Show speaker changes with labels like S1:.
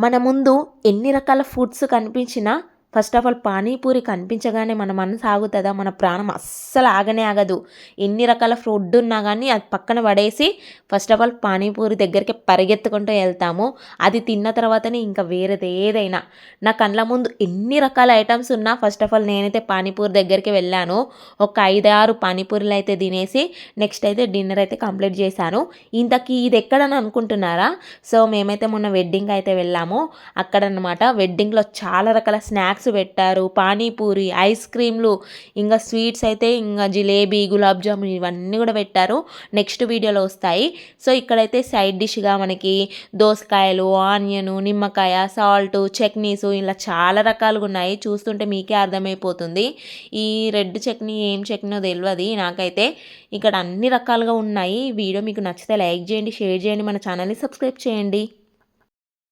S1: మన ముందు ఎన్ని రకాల ఫుడ్స్ కనిపించినా ఫస్ట్ ఆఫ్ ఆల్ పానీపూరి కనిపించగానే మన మనసు ఆగుతుందా? మన ప్రాణం అస్సలు ఆగనే ఆగదు. ఎన్ని రకాల ఫుడ్ ఉన్నా కానీ అది పక్కన పడేసి ఫస్ట్ ఆఫ్ ఆల్ పానీపూరి దగ్గరికి పరిగెత్తుకుంటూ వెళ్తాము. అది తిన్న తర్వాతనే ఇంకా వేరేది ఏదైనా. నా కళ్ళ ముందు ఎన్ని రకాల ఐటమ్స్ ఉన్నా ఫస్ట్ ఆఫ్ ఆల్ నేనైతే పానీపూరి దగ్గరికి వెళ్ళాను. ఒక ఐదు ఆరు అయితే తినేసి నెక్స్ట్ అయితే డిన్నర్ అయితే కంప్లీట్ చేశాను. ఇంతకీ ఇది ఎక్కడని అనుకుంటున్నారా? సో మేమైతే మొన్న వెడ్డింగ్ అయితే వెళ్ళాము. అక్కడ అనమాట వెడ్డింగ్లో చాలా రకాల స్నాక్స్ స్నాక్స్ పెట్టారు పానీపూరి ఐస్ క్రీమ్లు ఇంకా స్వీట్స్ అయితే ఇంకా జిలేబీ గులాబ్ జామున్ ఇవన్నీ కూడా పెట్టారు. నెక్స్ట్ వీడియోలో వస్తాయి. సో ఇక్కడైతే సైడ్ డిష్గా మనకి దోసకాయలు ఆనియన్ నిమ్మకాయ సాల్ట్ చట్నీస్ ఇలా చాలా రకాలుగా ఉన్నాయి. చూస్తుంటే మీకే అర్థమైపోతుంది. ఈ రెడ్ చట్నీ ఏం చట్నీనో తెలియదు నాకైతే. ఇక్కడ అన్ని రకాలుగా ఉన్నాయి. వీడియో మీకు నచ్చితే లైక్ చేయండి షేర్ చేయండి మన ఛానల్ని సబ్స్క్రైబ్ చేయండి.